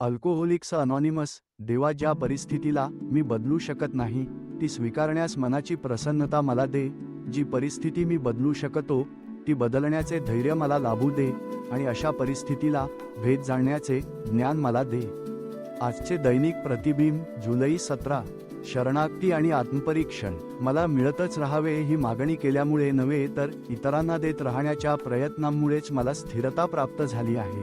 Alcoholics anonymous देवा ज्या परिस्थितीला मी बदलू शकत नाही ती स्वीकारण्यास मनाची प्रसन्नता मला दे जी परिस्थिती मी बदलू शकतो ती बदलण्याचे धैर्य मला लाभू दे आणि अशा परिस्थितीला भेद जाणण्याचे ज्ञान मला दे. आजचे दैनिक प्रतिबिंब जुलै सतरा शरणागती आणि आत्मपरीक्षण. मला मिळतच राहावे ही मागणी केल्यामुळे नव्हे तर इतरांना देत राहण्याच्या प्रयत्नांमुळेच मला स्थिरता प्राप्त झाली आहे.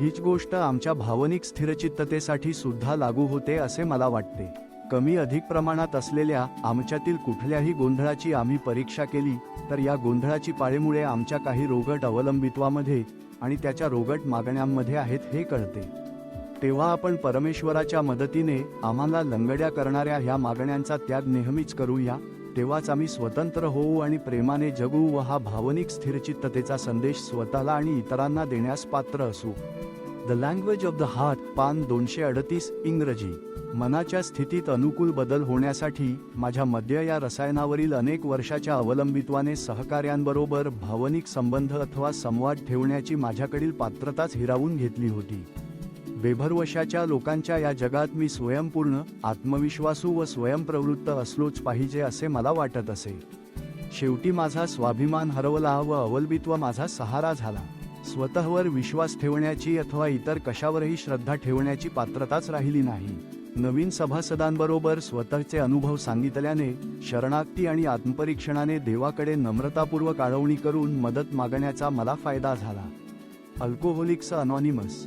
हीच गोष्ट आमच्या भावनिक स्थिरचित्ततेसाठी सुद्धा लागू होते असे मला वाटते. कमी अधिक प्रमाणात असलेल्या आमच्यातील कुठल्याही गोंधळाची आम्ही परीक्षा केली तर या गोंधळाची पाळीमुळे आमच्या काही रोगट अवलंबित्वामध्ये आणि त्याच्या रोगट मागण्यांमध्ये आहेत हे कळते. तेव्हा आपण परमेश्वराच्या मदतीने आम्हाला लंगड्या करणाऱ्या ह्या मागण्यांचा त्याग नेहमीच करूया. तेव्हाच आम्ही स्वतंत्र होऊ आणि प्रेमाने जगू व हा भावनिक स्थिरचित्ततेचा संदेश स्वतःला आणि इतरांना देण्यास पात्र असू. The language of the heart पान दोनशे अडतीस इंग्रजी. मनाच्या स्थितीत अनुकूल बदल होण्यासाठी माझ्या मद्य या रसायनावरील अनेक वर्षाच्या अवलंबित्वाने सहकार्यांबरोबर भावनिक संबंध अथवा संवाद ठेवण्याची माझ्याकडील पात्रताच हिरावून घेतली होती. बेभरवशाच्या लोकांच्या या जगात मी स्वयंपूर्ण आत्मविश्वासू व स्वयंप्रवृत्त असलोच पाहिजे असे मला वाटत असे. शेवटी माझा स्वाभिमान हरवला व अवलंबित्व माझा सहारा झाला. स्वतःवर विश्वास ठेवण्याची अथवा इतर कशावरही श्रद्धा ठेवण्याची पात्रताच राहिली नाही. नवीन सभासदांबरोबर स्वतःचे अनुभव सांगितल्याने शरणागती आणि आत्मपरीक्षणाने देवाकडे नम्रतापूर्वक आळवणी करून मदत मागण्याचा मला फायदा झाला. Alcoholics anonymous